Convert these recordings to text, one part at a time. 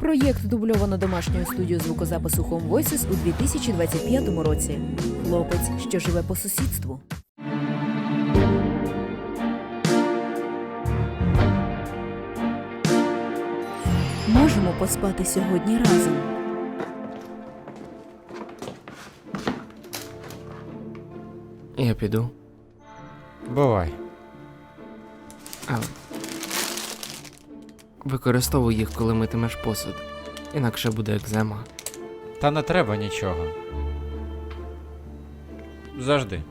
Проєкт дубльовано домашньою студією звукозапису Home Voices у 2025 році. Хлопець, що живе по сусідству. Можемо поспати сьогодні разом. Я піду. Бувай. А... Використовуй їх, коли митимеш посуд. Інакше буде екзема. Та не треба нічого. Завжди.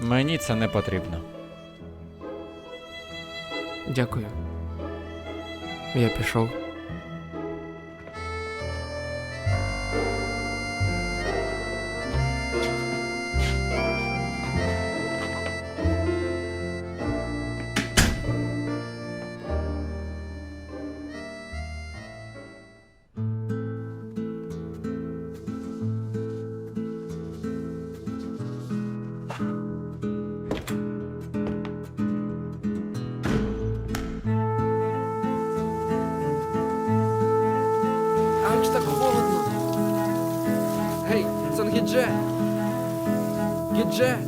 Мені це не потрібно. Дякую. Я пішов. Сангідже! Гідже!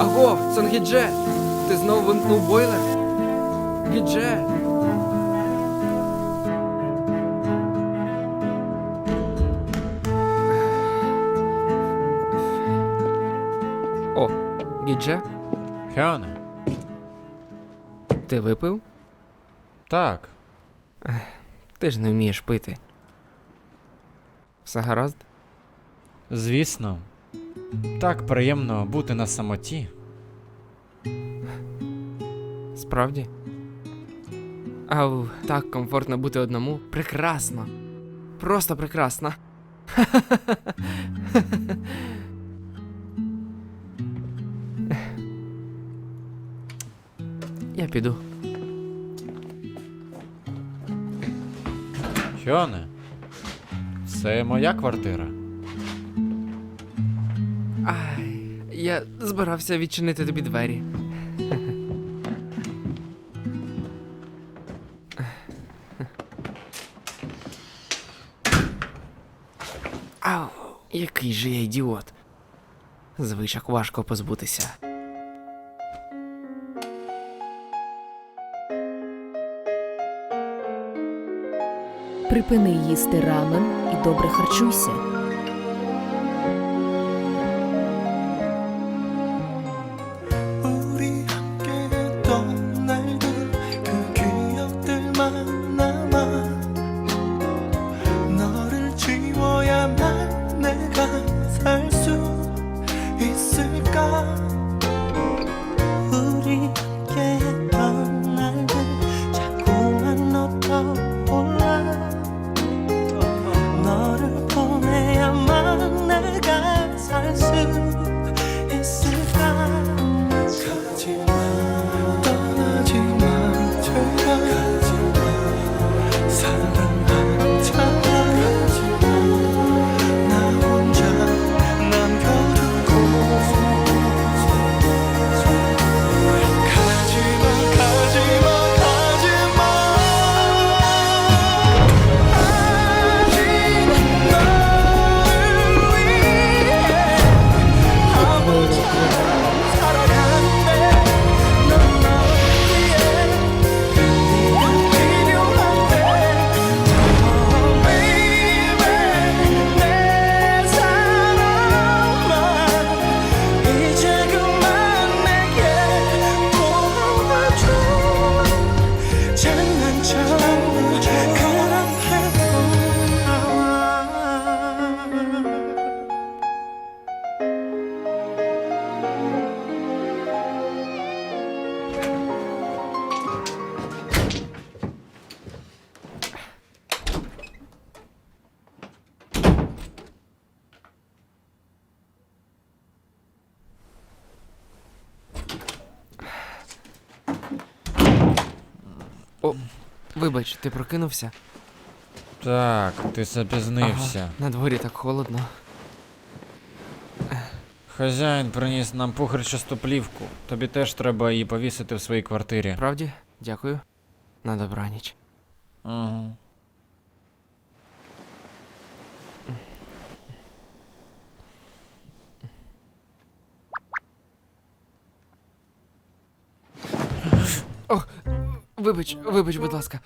Аго, Сангідже! Ти знову вимкнув бойлер? Гідже! О, Гідже, Хеоне? ти випив? Так. Ти ж не вмієш пити. Все гаразд? Звісно. Так приємно бути на самоті. Справді? Ау, так комфортно бути одному. Прекрасно. Просто прекрасно. Я піду. Хеоне? Це моя квартира. Ай, я збирався відчинити тобі двері. Ау, який же я ідіот. Звичок важко позбутися. Припини їсти рамен і добре харчуйся. О, вибач, ти прокинувся? Так, ти запізнився. Ага, на дворі так холодно. Хазяїн приніс нам пухарчасту плівку. Тобі теж треба її повісити в своїй квартирі. Правді? Дякую. На добраніч. Угу. Вибач, вибач, будь ласка.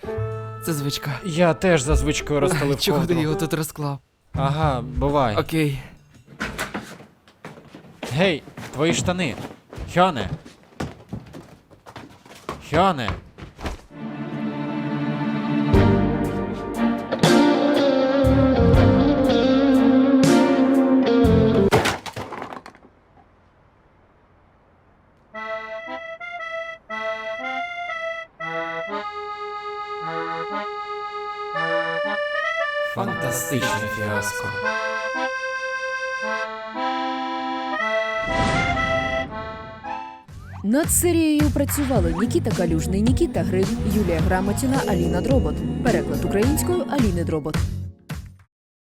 Це звичка. Я теж за звичкою розстелив Чого ти його тут розклав? Ага, бувай. Окей. Гей, твої штани. Хьоне. Хьоне. Фантастичне фіаско. Над серією працювали Нікіта Калюжний, Нікіта Грин, Юлія Грамотіна, Аліна Дробот. Переклад українською Аліни Дробот.